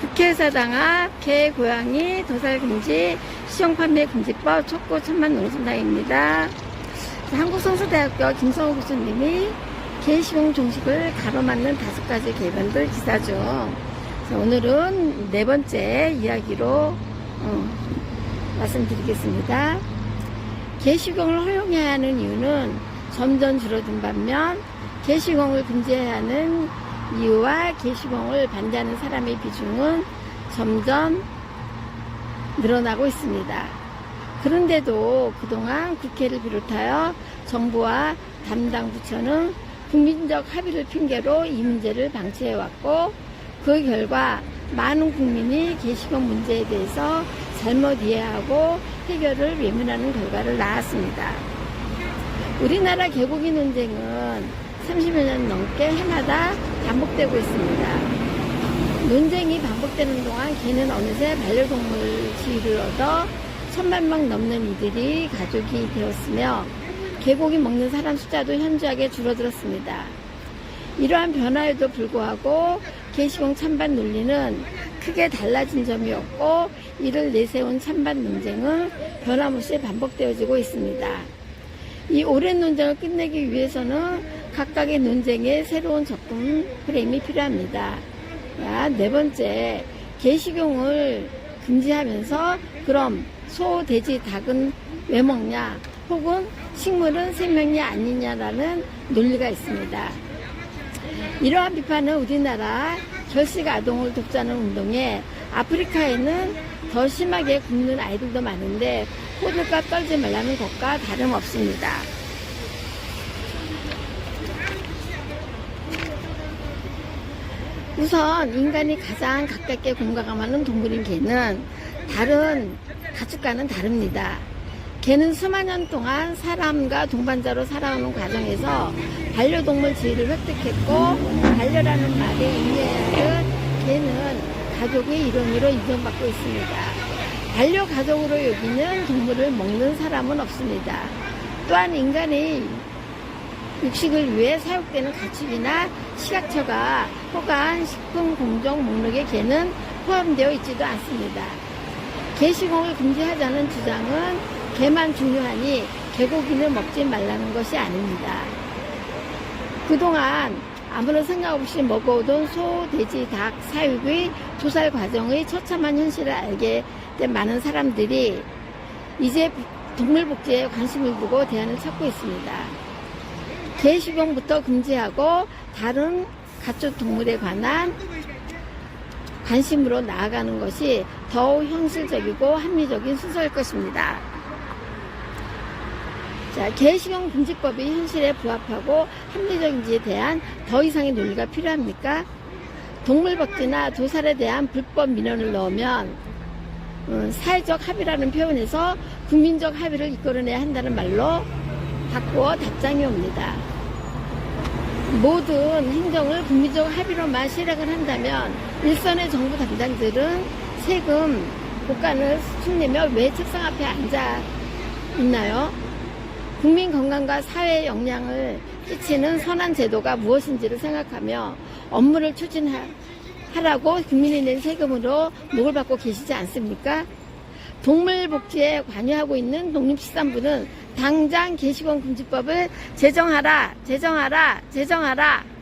국회의사당 앞 개, 고양이, 도살 금지, 시용 판매 금지법 촉구 천만 농심당입니다. 한국성서대학교 김성호 교수님이 개 시용 종식을 가로막는 다섯 가지 개변들 기사 중 자, 오늘은 네 번째 이야기로 어, 말씀드리겠습니다. 개 시공을 허용해야 하는 이유는 점점 줄어든 반면 개 시공을 금지해야 하는 이유와 개시공을 반대하는 사람의 비중은 점점 늘어나고 있습니다. 그런데도 그동안 국회를 비롯하여 정부와 담당 부처는 국민적 합의를 핑계로 이 문제를 방치해왔고 그 결과 많은 국민이 개시공 문제에 대해서 잘못 이해하고 해결을 외면하는 결과를 낳았습니다. 우리나라 개고기 논쟁은 30여 년 넘게 해마다 반복되고 있습니다. 논쟁이 반복되는 동안 개는 어느새 반려동물 지위를 얻어 천만 명 넘는 이들이 가족이 되었으며 개고기 먹는 사람 숫자도 현저하게 줄어들었습니다. 이러한 변화에도 불구하고 개시공 찬반 논리는 크게 달라진 점이 없고 이를 내세운 찬반 논쟁은 변함없이 반복되어지고 있습니다. 이 오랜 논쟁을 끝내기 위해서는 각각의 논쟁에 새로운 접근 프레임이 필요합니다. 자, 네 번째, 개식용을 금지하면서 그럼 소, 돼지, 닭은 왜 먹냐? 혹은 식물은 생명이 아니냐라는 논리가 있습니다. 이러한 비판은 우리나라 결식 아동을 돕자는 운동에 아프리카에는 더 심하게 굶는 아이들도 많은데 호들갑 떨지 말라는 것과 다름없습니다. 우선 인간이 가장 가깝게 공감하는 동물인 개는 다른 가축과는 다릅니다. 개는 수만 년 동안 사람과 동반자로 살아오는 과정에서 반려동물 지위를 획득했고 반려라는 말에 의미하는 개는 가족의 일원으로 인정받고 있습니다. 반려 가족으로 여기는 동물을 먹는 사람은 없습니다. 또한 인간의 육식을 위해 사육되는 가축이나 식약처가 허가한 식품 공정 목록에 개는 포함되어 있지도 않습니다. 개 시공을 금지하자는 주장은 개만 중요하니 개고기는 먹지 말라는 것이 아닙니다. 그동안 아무런 생각 없이 먹어오던 소, 돼지, 닭 사육의 조살 과정의 처참한 현실을 알게 된 많은 사람들이 이제 동물복지에 관심을 두고 대안을 찾고 있습니다. 개식용부터 금지하고 다른 가축 동물에 관한 관심으로 나아가는 것이 더욱 현실적이고 합리적인 순서일 것입니다. 자, 개식용 금지법이 현실에 부합하고 합리적인지에 대한 더 이상의 논리가 필요합니까? 동물복지나 도살에 대한 불법 민원을 넣으면 음, 사회적 합의라는 표현에서 국민적 합의를 이끌어내야 한다는 말로 바꾸어 답장이 옵니다. 모든 행정을 국민적 합의로만 실행을 한다면 일선의 정부 담당들은 세금 고간을 흉내며 왜 책상 앞에 앉아 있나요? 국민 건강과 사회에 영향을 끼치는 선한 제도가 무엇인지를 생각하며 업무를 추진하라고 국민이 낸 세금으로 목을 받고 계시지 않습니까? 동물 복지에 관여하고 있는 농림축산부는 당장 개식원 금지법을 제정하라, 제정하라, 제정하라